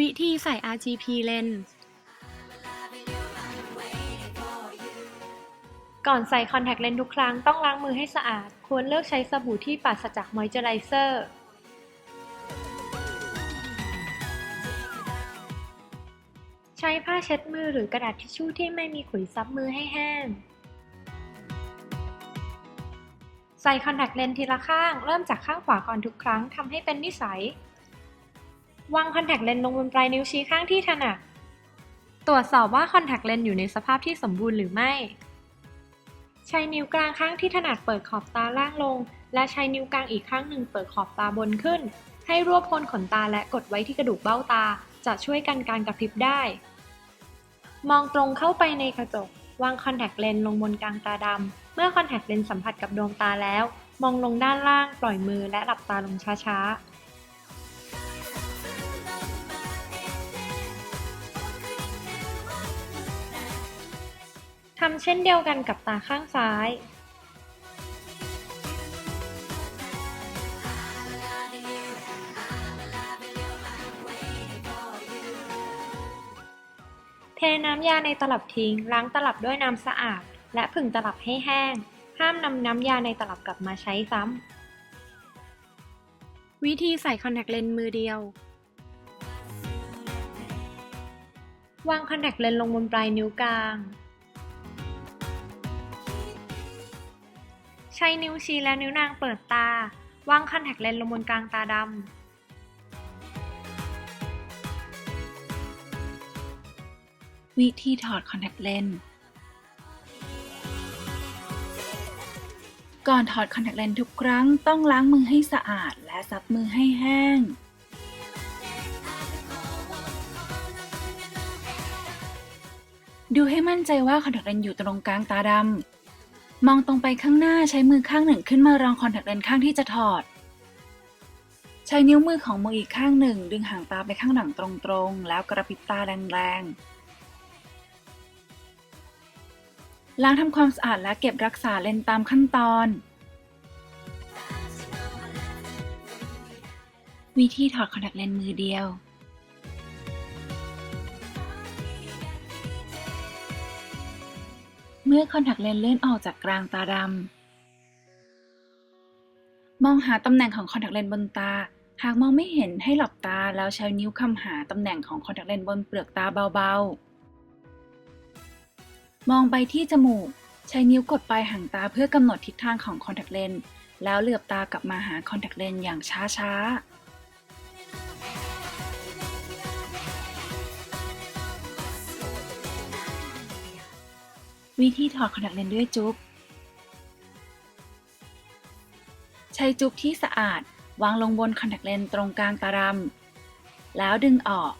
วิธีใส่ RGP lens ก่อนใส่คอนแทคเลนส์ทุกครั้งต้องล้างมือให้สะอาด ควรเลือกใช้สบู่ที่ปราศจากมอยเจอไรเซอร์ ใช้ผ้าเช็ดมือหรือกระดาษทิชชู่ที่ไม่มีขุยซับมือให้แห้ง ใส่คอนแทคเลนส์ทีละข้าง เริ่มจากข้างขวาก่อนทุกครั้งทำให้เป็นนิสัย วางคอนแทคเลนส์ลงบนปลายนิ้วชี้ข้างที่ถนัด ตรวจสอบว่าคอนแทคเลนส์อยู่ในสภาพที่สมบูรณ์หรือไม่ ใช้นิ้วกลางข้างที่ถนัดเปิดขอบตาล่างลง และใช้นิ้วกลางอีกข้างหนึ่งเปิดขอบตาบนขึ้น ให้รวบโคนขนตาและกดไว้ที่กระดูกเบ้าตา จะช่วยกันการกระพริบได้ มองตรงเข้าไปในกระจก วางคอนแทคเลนส์ลงบนกลางตาดำ เมื่อคอนแทคเลนส์สัมผัสกับดวงตาแล้ว มองลงด้านล่างปล่อยมือและหลับตาลงช้าๆ ทำเช่นเดียวกันกับตาข้างซ้ายเทน้ำยาในตลับทิ้ง ล้างตลับด้วยน้ำสะอาด และผึ่งตลับให้แห้ง ห้ามนำน้ำยาในตลับกลับมาใช้ซ้ำ วิธีใส่คอนแทคเลนส์มือเดียว วางคอนแทคเลนส์ลงบนปลายนิ้วกลาง ช้นิ้วชี้และนิ้วนางเปิดตา วางคอนแทคเลนส์ลงบนกลางตาดำ วิธีถอดคอนแทคเลนส์ ก่อนถอดคอนแทคเลนส์ทุกครั้งต้องล้างมือให้สะอาดและซับมือให้แห้งดูให้มั่นใจว่าคอนแทคเลนส์อยู่ตรงกลางตาดำ มองตรงไปข้างหน้าใช้มือข้างหนึ่งขึ้นมารองคอนแทคเลนส์ข้างที่จะถอด ใช้นิ้วมือของมืออีกข้างหนึ่ง ดึงหางตาไปข้างหลังตรงๆ แล้วกระพริบตาแรงๆ ล้างทำความสะอาดและเก็บรักษาเลนส์ตามขั้นตอน วิธีถอดคอนแทคเลนส์มือเดียว มื่อคอนแทคเลนส์เลื่อนออกจากกลางตาดำ มองหาตำแหน่งของคอนแทคเลนส์บนตา หากมองไม่เห็นให้หลับตาแล้วใช้นิ้วคำหาตำแหน่งของคอนแทคเลนส์บนเปลือกตาเบาๆ มองไปที่จมูก ใช้นิ้วกดปลายหางตาเพื่อกำหนดทิศทางของคอนแทคเลนส์แล้วเหลือบตากลับมาหาคอนแทคเลนส์อย่างช้าๆ วิธีถอดคอนแทคเลนส์ด้วยจุ๊บ ใช้จุ๊บที่สะอาดวางลงบนคอนแทคเลนส์ตรงกลางตารำแล้วดึงออก